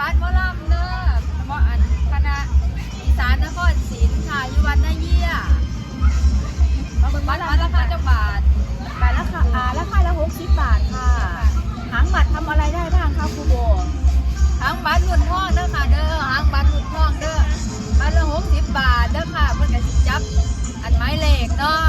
บัตรวอลล์เนอร์มออันคณะอีสานนครศิลค่ะยูวันนาเยี่ยมาบิ่งบัตรบัตรราคาเจ้บาทบัตรราคาอ่าราคาละหกสิบบาทค่ะหางบัตรทำอะไรได้บ้างคะครูโบหางบัตรหุ่นทองเด้อค่ะเด้อหางบัตรหุ่นทองเด้อบัตรละหกสิบบาทเด้อค่ะเพื่อนกันจับ อันไม้เหล็กเนาะ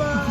น